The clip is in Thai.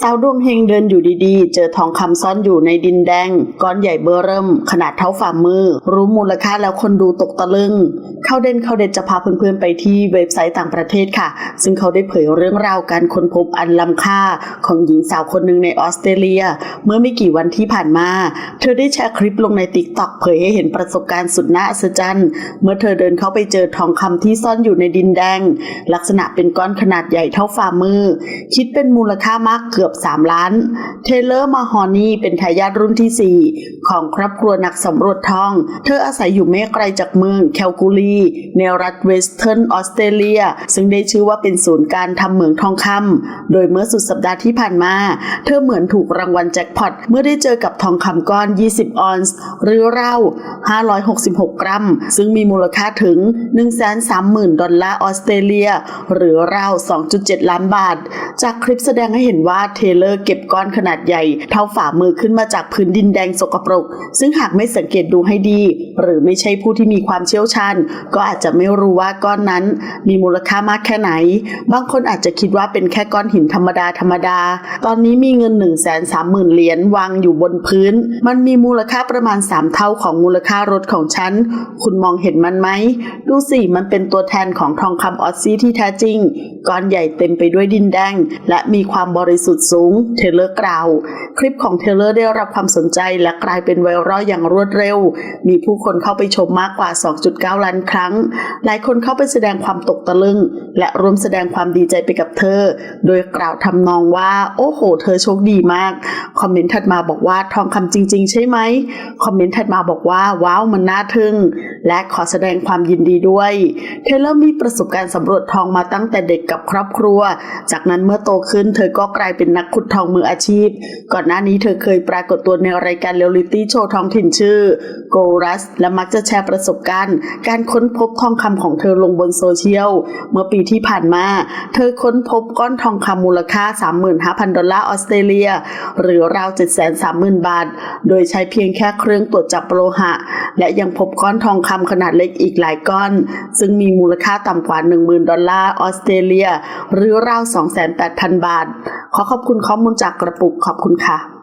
สาวดวงเฮงเดินอยู่ดีๆ เจอทองคำซ่อนอยู่ในดินแดง ก้อนใหญ่เบอร์เริ่ม ขนาดเท่าฝ่ามือ รู้มูลค่าแล้วคนดูตกตะลึง เข้าเด่นเข้าเด่นจะพาเพื่อนๆไปที่เว็บไซต์ต่างประเทศค่ะ ซึ่งเขาได้เผยเรื่องราวการค้นพบอันล้ำค่าของหญิงสาวคนหนึ่งในออสเตรเลีย เมื่อไม่กี่วันที่ผ่านมา เธอได้แชร์คลิปลงในติ๊กต็อกเผยให้เห็นประสบการณ์สุดน่าอัศจรรย์เมื่อเธอเดินเข้าไปเจอทองคำที่ซ่อนอยู่ในดินแดง ลักษณะเป็นก้อนขนาดใหญ่เท่าฝ่ามือ คิดเป็นมูลค่ามากเกือบ3 ล้าน เทเลอร์มาฮอนี่เป็นทายาทรุ่นที่ 4 ของครอบครัวนักสำรวจทอง เธออาศัยอยู่ไม่ไกลจากเมืองแคลกูลีในรัฐเวสเทิร์นออสเตรเลีย ซึ่งได้ชื่อว่าเป็นศูนย์การทำเหมืองทองคำโดยเมื่อสุดสัปดาห์ที่ผ่านมา เธอเหมือนถูกรางวัลแจ็คพอตเมื่อได้เจอกับทองคำก้อน 20 ออนซ์หรือราว566 กรัม ซึ่งมีมูลค่าถึง 130,000 ดอลลาร์ออสเตรเลีย หรือราว 2.7 ล้านบาท จากคลิปแสดงให้เห็นว่าเทเลอร์เก็บก้อนขนาดใหญ่ เท่าฝ่ามือขึ้นมาจากพื้นดินแดงสกปรก ซึ่งหากไม่สังเกตดูให้ดี หรือไม่ใช่ผู้ที่มีความเชี่ยวชาญ ก็อาจจะไม่รู้ว่าก้อนนั้น มีมูลค่ามากแค่ไหน บางคนอาจจะคิดว่าเป็นแค่ก้อนหินธรรมดาธรรมดา ตอนนี้มีเงิน1 3 0 0 0 0เหรียญวางอยู่บนพื้น มันมีมูลค่าประมาณ 3 เท่าของมูลค่ารถของฉัน คุณมองเห็นมันไหม ดูสิ มันเป็นตัวแทนของทองคำออสซี่ที่แท้จริง ก้อนใหญ่เต็มไปด้วยดินแดง และมีความบริสุทธิ์สูง เทเลอร์กล่าว คลิปของเทเลอร์ได้รับความสนใจและกลายเป็นไวรัลอย่างรวดเร็ว มีผู้คนเข้าไปชมมากกว่า 2.9 ล้านครั้ง หลายคนเข้าไปแสดงความตกตะลึง และร่วมแสดงความดีใจไปกับเธอ โดยกล่าวทำนองว่า โอ้โห เธอโชคดีมาก คอมเมนต์ถัดมาบอกว่าทองคำจริง ๆ ใช่ไหม คอมเมนต์ถัดมาบอกว่า ว้าวมันน่าทึ่ง และขอแสดงความยินดีด้วย เทเลอร์มีประสบการณ์สำรวจทองมาตั้งแต่เด็กกับครอบครัว จากนั้นเมื่อโตขึ้นเธอก็กลายเป็นนักขุดทองมืออาชีพ ก่อนหน้านี้เธอเคยปรากฏตัวในรายการเรียลลิตี้โชว์ท้องถิ่นชื่อ Go Rush และมักจะแชร์ประสบการณ์ การค้นพบทองคำของเธอลงบนโซเชียล เมื่อปีที่ผ่านมา เธอค้นพบก้อนทองคำมูลค่า 35,000 ดอลลาร์ออสเตรเลีย หรือราว 730,000 บาท โดยใช้เพียงแค่เครื่องตรวจจับโลหะ และยังพบก้อนทองคำขนาดเล็กอีกหลายก้อน ซึ่งมีมูลค่าต่ำกว่า 10,000 ดอลลาร์ออสเตรเลีย หรือราว 28,000 บาท ขอขอบคุณข้อมูลจากกระปุกขอบคุณค่ะ